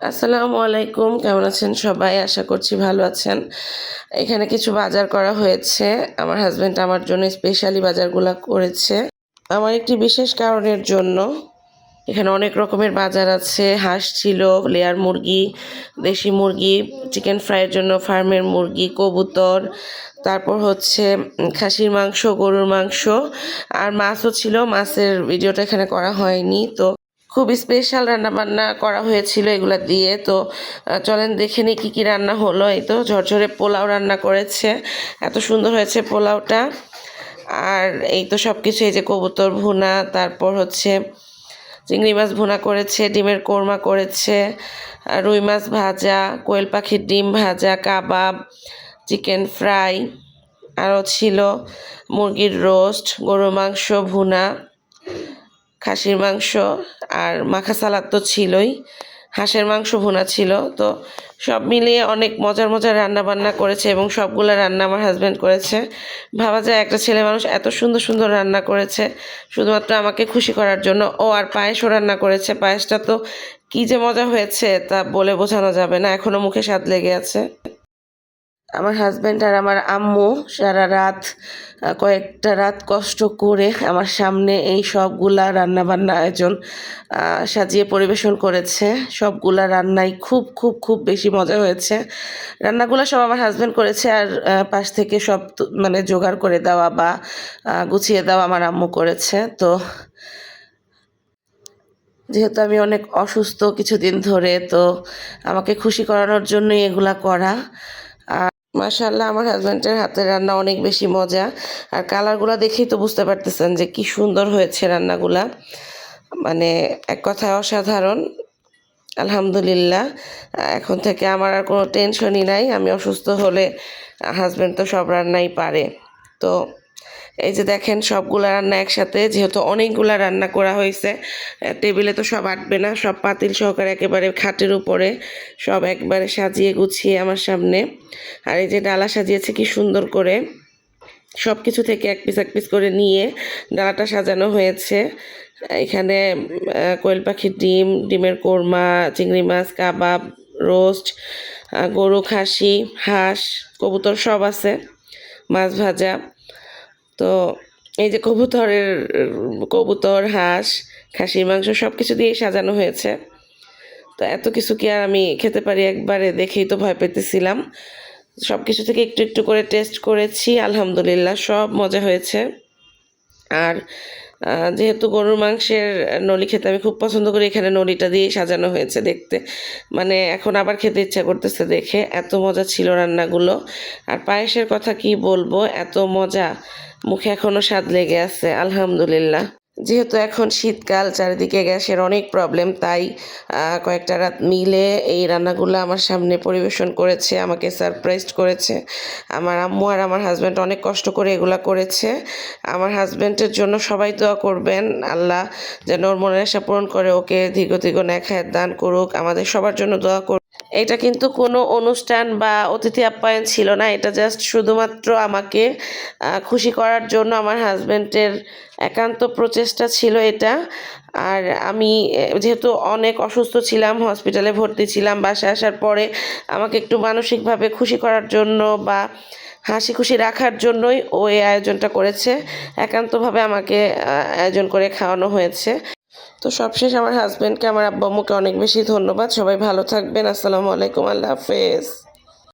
আসসালামু আলাইকুম, কেমন আছেন সবাই? আশা করছি ভালো আছেন। এখানে কিছু বাজার করা হয়েছে। আমার হাজব্যান্ড আমার জন্য স্পেশালি বাজারগুলো করেছে। আমার একটি বিশেষ কারণের জন্য এখানে অনেক রকমের বাজার আছে। হাঁস ছিল লেয়ার মুরগি, দেশি মুরগি চিকেন ফ্রাইয়ের জন্য ফার্মের মুরগি, কবুতর, তারপর হচ্ছে খাসির মাংস, গরুর মাংস, আর মাছও ছিল। মাছের ভিডিওটা এখানে করা হয়নি। তো খুব স্পেশাল রান্না বান্না করা হয়েছিল এগুলা দিয়ে। তো চলেন দেখে নিই কী কী রান্না হলো। এই তো, ঝরঝরে পোলাও রান্না করেছে। এত সুন্দর হয়েছে পোলাওটা। আর এই তো সব কিছু এই যে কবুতর ভুনা, তারপর হচ্ছে চিংড়ি মাছ ভুনা করেছে, ডিমের কোরমা করেছে রুই মাছ ভাজা, কোয়েল পাখির ডিম ভাজা, কাবাব, চিকেন ফ্রাই, আরও ছিল মুরগির রোস্ট, গরুর মাংস ভুনা। খাসির মাংস আর মাখা সালাদ তো ছিলই, হাঁসের মাংস ভুনা ছিল। তো সব মিলিয়ে অনেক মজার মজার রান্না বান্না করেছে এবং সবগুলো রান্না আমার হাজব্যান্ড করেছে। ভাবা যায় একটা ছেলে মানুষ এত সুন্দর সুন্দর রান্না করেছে, শুধুমাত্র আমাকে খুশি করার জন্য। ও আর পায়েসও রান্না করেছে, পায়েসটা তো কী যে মজা হয়েছে তা বলে বোঝানো যাবে না এখনও মুখে স্বাদ লেগে আছে। আমার হাজব্যান্ড আর আমার আম্মু সারা রাত কয়েকটা রাত কষ্ট করে আমার সামনে এই সবগুলা রান্না বান্না আয়োজন সাজিয়ে পরিবেশন করেছে। সবগুলা রান্নাই খুব খুব খুব বেশি মজা হয়েছে। রান্নাগুলো সব আমার হাজব্যান্ড করেছে আর পাশ থেকে সব মানে জোগাড় করে দেওয়া বা গুছিয়ে দেওয়া আমার আম্মু করেছে। তো যেহেতু আমি অনেক অসুস্থ কিছুদিন ধরে, তো আমাকে খুশি করানোর জন্যই এগুলা করা। মাশাল্লাহ আমার হাজব্যান্ডের হাতের রান্না অনেক বেশি মজা। আর কালারগুলো দেখেই তো বুঝতে পারতেছেন যে কি সুন্দর হয়েছে রান্নাগুলা। মানে এক কথায় অসাধারণ। আলহামদুলিল্লাহ, এখন থেকে আমার আর কোনো টেনশনই নাই। আমি অসুস্থ হলে হাজব্যান্ড তো সব রান্নাই পারে। তো এই যে দেখেন, সবগুলা রান্না একসাথে, যেহেতু অনেকগুলা রান্না করা হয়েছে টেবিলে তো সব আটবে না, সব পাতিল সহকারে একেবারে খাটের উপরে সব একবারে সাজিয়ে গুছিয়ে আমার সামনে। আর এই যে ডালা সাজিয়েছে, কি সুন্দর করে। সব কিছু থেকে এক পিস এক পিস করে নিয়ে ডালাটা সাজানো হয়েছে। এখানে কোয়েল পাখির ডিম, ডিমের কোরমা, চিংড়ি মাছ, কাবাব, রোস্ট গরু, খাসি, হাঁস, কবুতর সব আছে, মাছ ভাজা। তো এই যে কবুতরের, কবুতর, হাঁস খাসির মাংস সব কিছু দিয়েই সাজানো হয়েছে। তো এত কিছু কি আর আমি খেতে পারি একবারে দেখেই তো ভয় পেতেছিলাম। সব কিছু থেকে একটু একটু করে টেস্ট করেছি, আলহামদুলিল্লাহ সব মজা হয়েছে। আর যেহেতু গরুর মাংসের নলি খেতে আমি খুব পছন্দ করি, এখানে নলিটা দিয়ে সাজানো হয়েছে দেখতে। মানে এখন আবার খেতে ইচ্ছা করতেছে দেখে, এত মজা ছিল রান্নাগুলো। আর পায়েসের কথা কি বলব, এত মজা, মুখে এখনও স্বাদ লেগে আছে, আলহামদুলিল্লাহ। যেহেতু এখন শীতকাল, চারিদিকে গ্যাসের অনেক প্রবলেম তাই কয়েকটা রাত মিলে এই রান্নাগুলো আমার সামনে পরিবেশন করেছে, আমাকে সারপ্রাইজ করেছে। আমার আম্মু আর আমার হাজব্যান্ড অনেক কষ্ট করে এগুলা করেছে। আমার হাজব্যান্ডের জন্য সবাই দোয়া করবেন, আল্লাহ যেন ওর মনের আশা পূরণ করে, ওকে দীর্ঘ দীর্ঘ ন্যাখায়ের দান করুক, আমাদের সবার জন্য দোয়া করুক। এটা কিন্তু কোনো অনুষ্ঠান বা অতিথি আপ্যায়ন ছিল না। এটা জাস্ট শুধুমাত্র আমাকে খুশি করার জন্য আমার হাজব্যান্ডের একান্ত প্রচেষ্টা ছিল এটা। আর আমি যেহেতু অনেক অসুস্থ ছিলাম হসপিটালে ভর্তি ছিলাম, বাসায় আসার পরে আমাকে একটু মানসিকভাবে খুশি করার জন্য বা হাসি খুশি রাখার জন্যই ও এই আয়োজনটা করেছে। একান্তভাবে আমাকে আয়োজন করে খাওয়ানো হয়েছে। তো সবশেষ আমার হাজব্যান্ডকে আমার আব্বা আম্মুকে অনেক বেশি ধন্যবাদ। সবাই ভালো থাকবেন। আসসালামু আলাইকুম। আল্লাহ হাফেজ।